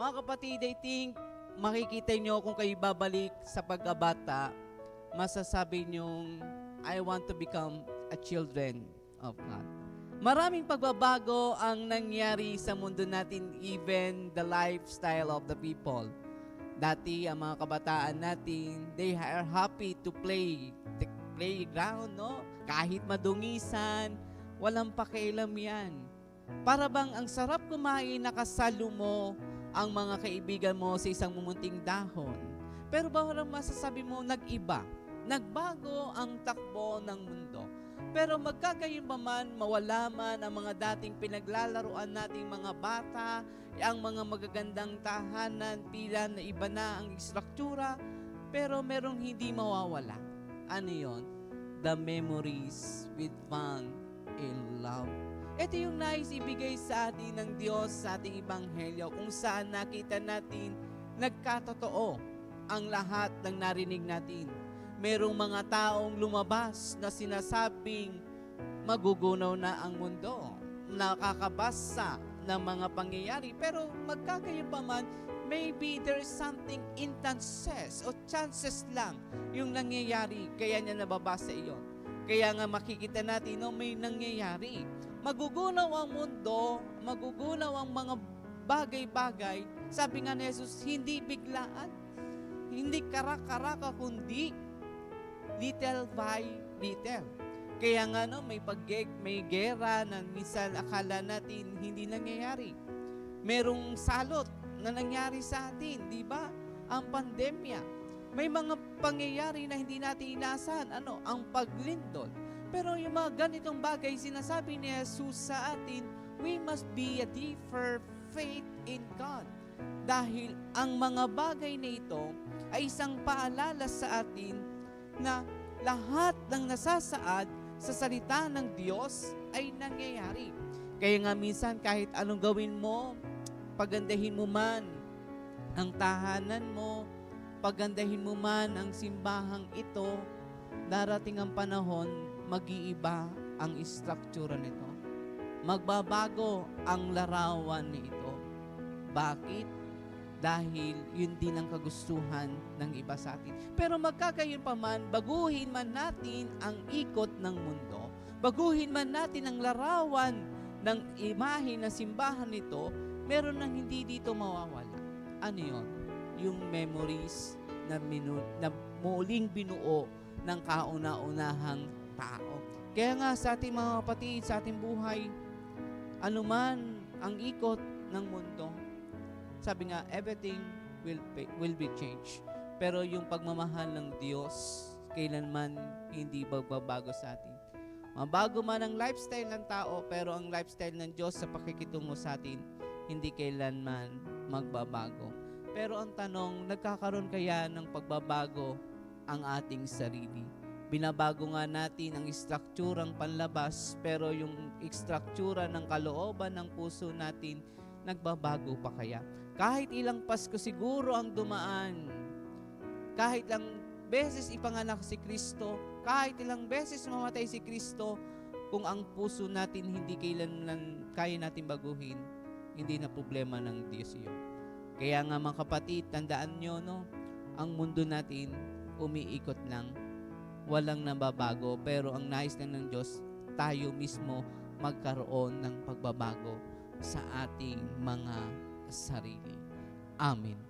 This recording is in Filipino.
Mga kapatid, I think makikita nyo kung kayo babalik sa pagkabata, masasabi nyong, I want to become a children of God. Maraming pagbabago ang nangyari sa mundo natin, even the lifestyle of the people. Dati, ang mga kabataan natin, they are happy to play the playground, no? Kahit madungisan, walang pakialam yan. Para bang ang sarap kumain, nakasalo mo ang mga kaibigan mo sa isang mumunting dahon. Pero bawal masasabi mo, nag-iba. Nagbago ang takbo ng mundo. Pero magkagayon pa man, mawala man ang mga dating pinaglalaruan nating mga bata, ang mga magagandang tahanan, pila na iba na ang istruktura, pero merong hindi mawawala. Ano yon? The memories with fun and love. Ito yung nais ibigay sa atin ng Diyos sa ating Ibanghelyo kung saan nakita natin nagkatotoo ang lahat ng narinig natin. Merong mga taong lumabas na sinasabing magugunaw na ang mundo. Nakakabasa ng mga pangyayari. Pero magkagayon pa man, maybe there is something instances o chances lang yung nangyayari. Kaya niya nababasa iyon. Kaya nga makikita natin, no, may nangyayari. Magugunaw ang mundo, magugunaw ang mga bagay-bagay. Sabi nga ni Jesus, hindi biglaan. Hindi karak-karaka, kundi little by little. Kaya nga no, may paggeg, may gera na minsan akala natin hindi nangyayari. Merong salot na nangyari sa atin, di ba? Ang pandemya. May mga pangyayari na hindi natin inasahan. Ano? Ang paglindol. Pero yung mga ganitong bagay, sinasabi ni Jesus sa atin, we must be a deeper faith in God. Dahil ang mga bagay na ito ay isang paalala sa atin na lahat ng nasasaad sa salita ng Diyos ay nangyayari. Kaya nga minsan kahit anong gawin mo, pagandahin mo man ang tahanan mo, pagandahin mo man ang simbahang ito, darating ang panahon, mag-iiba ang istruktura nito. Magbabago ang larawan nito. Bakit? Dahil yun din ang kagustuhan ng iba sa atin. Pero magkagayon pa man, baguhin man natin ang ikot ng mundo, baguhin man natin ang larawan ng imahe na simbahan nito, meron nang hindi dito mawawala. Ano yun? Yung memories na, minu- na muling binuo ng kauna-unahang tao. Kaya nga sa ating mga kapatid, sa ating buhay, anuman ang ikot ng mundo, sabi nga, everything will, be- will be changed. Pero yung pagmamahal ng Diyos, kailanman hindi magbabago sa atin. Mabago man ang lifestyle ng tao, pero ang lifestyle ng Diyos sa pakikitungo sa atin, hindi kailanman magbabago. Pero ang tanong, nagkakaroon kaya ng pagbabago ang ating sarili? Binabago nga natin ang istrukturang panlabas, pero yung istruktura ng kalooban ng puso natin, nagbabago pa kaya? Kahit ilang Pasko siguro ang dumaan, kahit lang beses ipanganak si Kristo, kahit ilang beses mamatay si Kristo, kung ang puso natin hindi kailanman kaya natin baguhin, hindi na problema ng Diyos yun. Kaya nga mga kapatid, tandaan nyo, no, ang mundo natin umiikot lang, walang nababago, pero ang nais lang ng Diyos, tayo mismo magkaroon ng pagbabago sa ating mga sarili. Amen.